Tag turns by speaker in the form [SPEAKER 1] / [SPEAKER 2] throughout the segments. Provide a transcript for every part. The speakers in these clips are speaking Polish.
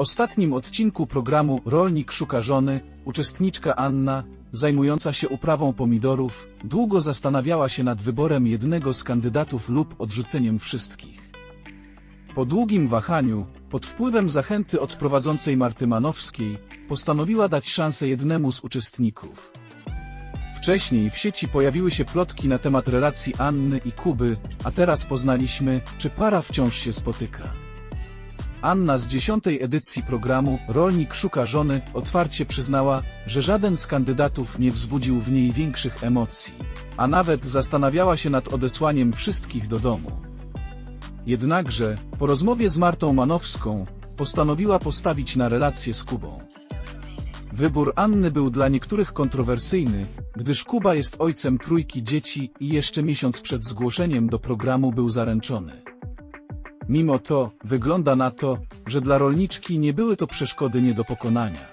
[SPEAKER 1] ostatnim odcinku programu Rolnik szuka żony, uczestniczka Anna, zajmująca się uprawą pomidorów, długo zastanawiała się nad wyborem jednego z kandydatów lub odrzuceniem wszystkich. Po długim wahaniu, pod wpływem zachęty od prowadzącej Marty Manowskiej, postanowiła dać szansę jednemu z uczestników. Wcześniej w sieci pojawiły się plotki na temat relacji Anny i Kuby, a teraz poznaliśmy, czy para wciąż się spotyka. Anna z dziesiątej edycji programu Rolnik szuka żony otwarcie przyznała, że żaden z kandydatów nie wzbudził w niej większych emocji, a nawet zastanawiała się nad odesłaniem wszystkich do domu. Jednakże, po rozmowie z Martą Manowską, postanowiła postawić na relację z Kubą. Wybór Anny był dla niektórych kontrowersyjny, gdyż Kuba jest ojcem trójki dzieci i jeszcze miesiąc przed zgłoszeniem do programu był zaręczony. Mimo to, wygląda na to, że dla rolniczki nie były to przeszkody nie do pokonania.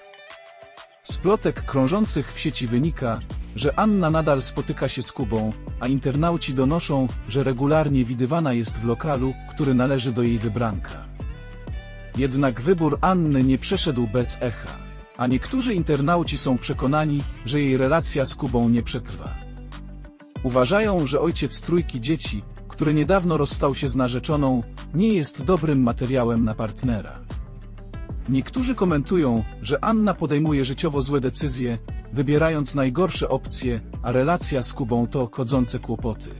[SPEAKER 1] Z plotek krążących w sieci wynika, że Anna nadal spotyka się z Kubą, a internauci donoszą, że regularnie widywana jest w lokalu, który należy do jej wybranka. Jednak wybór Anny nie przeszedł bez echa, a niektórzy internauci są przekonani, że jej relacja z Kubą nie przetrwa. Uważają, że ojciec trójki dzieci, który niedawno rozstał się z narzeczoną, nie jest dobrym materiałem na partnera. Niektórzy komentują, że Anna podejmuje życiowo złe decyzje, wybierając najgorsze opcje, a relacja z Kubą to kodzące kłopoty.